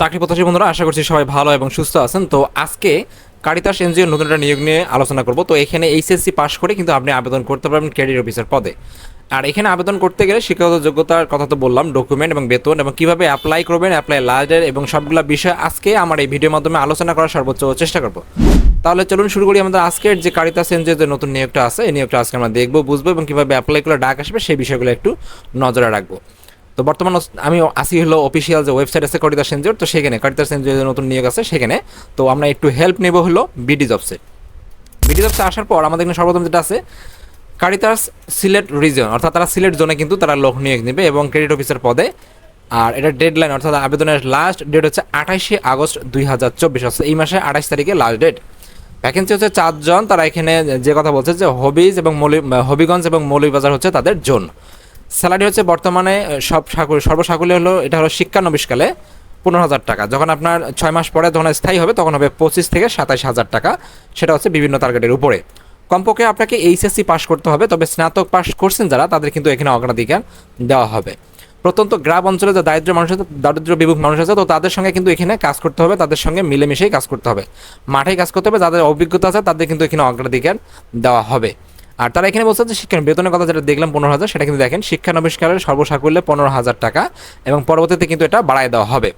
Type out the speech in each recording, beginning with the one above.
চাকরি প্রত্যাশী বন্ধুরা, আশা করছি সবাই ভালো এবং সুস্থ আছেন। তো আজকে কারিতাস এনজিও নতুন একটা নিয়োগ নিয়ে আলোচনা করব। তো এখানে এইচএসসি পাশ করে কিন্তু আপনি আবেদন করতে পারবেন ক্যারিয়ার অফিসার পদে। আর এখানে আবেদন করতে গেলে শিক্ষাগত যোগ্যতার কথা তো বললাম ডকুমেন্ট এবং বেতন এবং কীভাবে অ্যাপ্লাই করবেন অ্যাপ্লাই লাস্টের এবং সবগুলো বিষয় আজকে আমার এই ভিডিওর মাধ্যমে আলোচনা করার সর্বোচ্চ চেষ্টা করব। তাহলে চলুন শুরু করি আমাদের আজকের যে কারিতাস এনজিও যে নতুন নিয়োগটা আছে, এই নিয়োগটা আজকে আমরা দেখব, বুঝব এবং কীভাবে অ্যাপ্লাই করে ডাক আসবে, সেই বিষয়গুলো একটু নজরে রাখব। তো বর্তমান আমি আসি হলো অফিসিয়াল যে ওয়েবসাইট আছে করিতা সেঞ্জোর তো সেখানে, করিতা সেঞ্জোর যে নতুন নিয়োগ আছে সেখানে। তো আমরা একটু হেল্প নেব হলো বিডি জবসে বিডি জবসে আসার পর আমাদের এখানে সর্বপ্রথম যেটা আছে কারিতাস সিলেট রিজন অর্থাৎ তারা সিলেট জোনে কিন্তু তারা লোক নিয়োগ নেবে এবং ক্রেডিট অফিসার পদে। আর এটা ডেডলাইন অর্থাৎ আবেদনের লাস্ট ডেট হচ্ছে আঠাশে আগস্ট দুই হাজার চব্বিশ, অর্থাৎ এই মাসে আঠাশ তারিখে লাস্ট ডেট ভ্যাকেন্সি হচ্ছে চারজন, তারা এখানে যে কথা বলছে যে হবিজ এবং মৌলি হবিগঞ্জ এবং মৌলভীবাজার হচ্ছে তাদের জোন স্যালারি হচ্ছে বর্তমানে সব সাকুল সর্বসাকুল্যে হলো, এটা হলো শিক্ষানবিশকালে পনেরো হাজার টাকা। যখন আপনার ছয় মাস পরে যখন স্থায়ী হবে, তখন হবে পঁচিশ থেকে সাতাশ হাজার টাকা। সেটা হচ্ছে বিভিন্ন টার্গেটের উপরে। কমপক্ষে আপনাকে এইচএসসি পাস করতে হবে, তবে স্নাতক পাস করছেন যারা, তাদের কিন্তু এখানে অগ্রাধিকার দেওয়া হবে। প্রত্যন্ত গ্রাম অঞ্চলে যে দারিদ্র মানুষ আছে দারিদ্র বিভুক মানুষ আছে, তো তাদের সঙ্গে কিন্তু এখানে কাজ করতে হবে, তাদের সঙ্গে মিলেমিশেই কাজ করতে হবে। মাঠে কাজ করতে হবে, যাদের অভিজ্ঞতা আছে, তাদের কিন্তু এখানে অগ্রাধিকার দেওয়া হবে। আর তারা এখানে বলছে যে শিক্ষা বেতনের কথা যেটা দেখলাম পনেরো হাজার, সেটা কিন্তু দেখেন, শিক্ষানবিষ্কারের সর্বসাকুল্যে পনেরো হাজার টাকা এবং পরবর্তীতে কিন্তু এটা বাড়ায় দেওয়া হবে।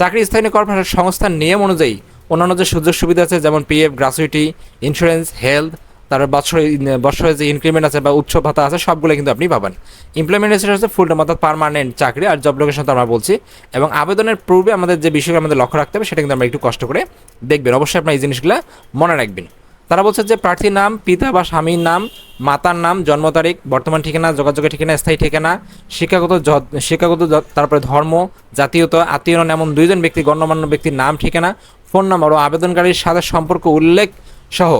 চাকরি স্থানীয় কর্পোরেশন সংস্থার নিয়ম অনুযায়ী অন্যান্য যে সুযোগ সুবিধা আছে, যেমন পিএফ গ্রাচুইটি ইন্স্যুরেন্স হেলথ তারপর বছরে বছরে যে ইনক্রিমেন্ট আছে বা উৎসব ভাতা আছে, সবগুলো কিন্তু আপনি পাবেন। ইমপ্লয়মেন্ট হিসেবে হচ্ছে ফুল টাইম অর্থাৎ পারমানেন্ট চাকরি আর জব লোকেশন তো আমরা বলছি। এবং আবেদনের পূর্বে আমাদের যে বিষয়গুলো আমাদের লক্ষ্য রাখতে হবে, সেটা কিন্তু আমরা একটু কষ্ট করে দেখবেন। অবশ্যই আপনার এই জিনিসগুলো মনে রাখবেন। তারা বলছে যে প্রার্থীর নাম, পিতা বা স্বামীর নাম, মাতার নাম, জন্ম তারিখ, বর্তমান ঠিকানা, যোগাযোগের ঠিকানা, স্থায়ী ঠিকানা, শিক্ষাগত শিক্ষাগত তারপরে ধর্ম, জাতীয়তা, আত্মীয় এমন দুইজন ব্যক্তি, গণ্যমান্য ব্যক্তির নাম, ঠিকানা, ফোন নম্বর ও আবেদনকারীর সাথে সম্পর্ক উল্লেখ সহ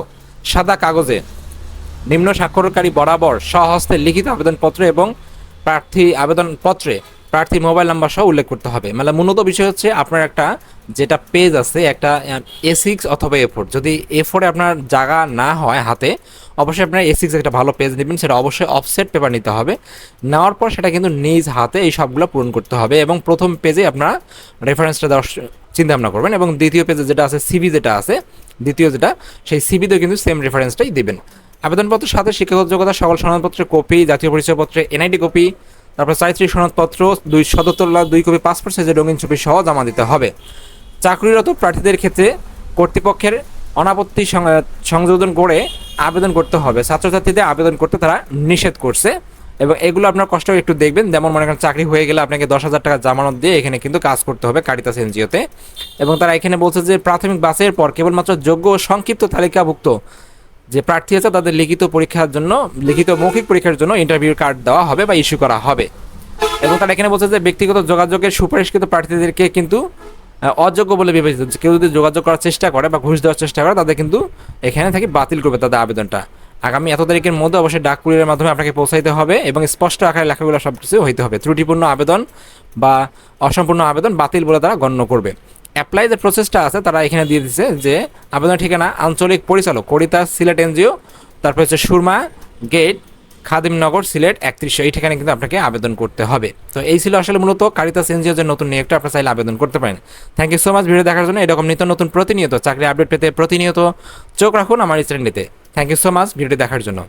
সাদা কাগজে নিম্ন স্বাক্ষরকারী বরাবর স্বহস্তে লিখিত আবেদনপত্র এবং প্রার্থী আবেদনপত্রে প্রার্থীর মোবাইল নাম্বার সহ উল্লেখ করতে হবে। মানে মূলত বিষয় হচ্ছে আপনার একটা যেটা পেজ আছে, একটা এ সিক্স অথবা এ ফোর যদি এ ফোরে আপনার জায়গা না হয় হাতে, অবশ্যই আপনার এ সিক্স একটা ভালো পেজ নেবেন, সেটা অবশ্যই অফসেট পেপার নিতে হবে। নেওয়ার পর সেটা কিন্তু নিজ হাতে এই সবগুলো পূরণ করতে হবে এবং প্রথম পেজে আপনারা রেফারেন্সটা দেওয়ার চিন্তা ভাবনা করবেন এবং দ্বিতীয় পেজে যেটা আছে সিবি যেটা আছে, দ্বিতীয় যেটা, সেই সিবিতেও কিন্তু সেম রেফারেন্সটাই দিবেন। আবেদনপত্রের সাথে শিক্ষাগত যোগ্যতা, সকল সনদপত্রের কপি জাতীয় পরিচয়পত্রে এনআইডি কপি তারপর চারিত্রিক সনদপত্র, দুই সদতলা, দুই কপি পাসপোর্ট সাইজের রঙিন ছবি সহ জমা দিতে হবে। চাকরিরত প্রার্থীদের ক্ষেত্রে কর্তৃপক্ষের অনাপত্তি সংযোজন করে আবেদন করতে হবে। ছাত্রছাত্রীদের আবেদন করতে তারা নিষেধ করছে এবং এগুলো আপনার কষ্ট একটু দেখবেন। যেমন মনে করেন চাকরি হয়ে গেলে আপনাকে দশ হাজার টাকা জামানত দিয়ে এখানে কিন্তু কাজ করতে হবে কারিতাস এনজিওতে এবং তারা এখানে বলছে যে প্রাথমিক বাসের পর কেবলমাত্র যোগ্য ও সংক্ষিপ্ত তালিকাভুক্ত যে প্রার্থী আছে তাদের লিখিত পরীক্ষার জন্য, লিখিত মৌখিক পরীক্ষার জন্য ইন্টারভিউ কার্ড দেওয়া হবে বা ইস্যু করা হবে। এবং তারা এখানে বলছে যে ব্যক্তিগত যোগাযোগের সুপারিশকৃত প্রার্থীদেরকে কিন্তু অযোগ্য বলে বিবেচিত। কেউ যদি যোগাযোগ করার চেষ্টা করে বা ঘুষ দেওয়ার চেষ্টা করে, তাদের কিন্তু এখানে থেকে বাতিল করবে তাদের আবেদনটা। আগামী এত তারিখের মধ্যে অবশ্যই ডাক কুরিয়ারের মাধ্যমে আপনাকে পৌঁছাইতে হবে এবং স্পষ্ট আকারে লেখাগুলো সব কিছু হইতে হবে। ত্রুটিপূর্ণ আবেদন বা অসম্পূর্ণ আবেদন বাতিল বলে তারা গণ্য করবে। অ্যাপ্লাই যে প্রসেসটা আছে, তারা এখানে দিয়ে দিচ্ছে যে আবেদন ঠিকানা আঞ্চলিক পরিচালক, করিতা সিলেট এনজিও, তারপর হচ্ছে সুরমা গেট খাদিমনগর সিলেট একত্রিশশো এই ঠিকানায় কিন্তু আপনাকে আবেদন করতে হবে। তো এই ছিল আসলে মূলত কারিতাস এনজিও যে নতুন নিয়োগটা, আপনার চাইলে আবেদন করতে পারেন। Thank you so much video দেখার জন্য। এরকম নিত্য নতুন প্রতিনিয়ত চাকরি আপডেট পেতে প্রতিনিয়ত চোখ রাখুন আমার চ্যানেলটিতে থ্যাংক ইউ সো মাচ ভিডিওটি দেখার জন্য।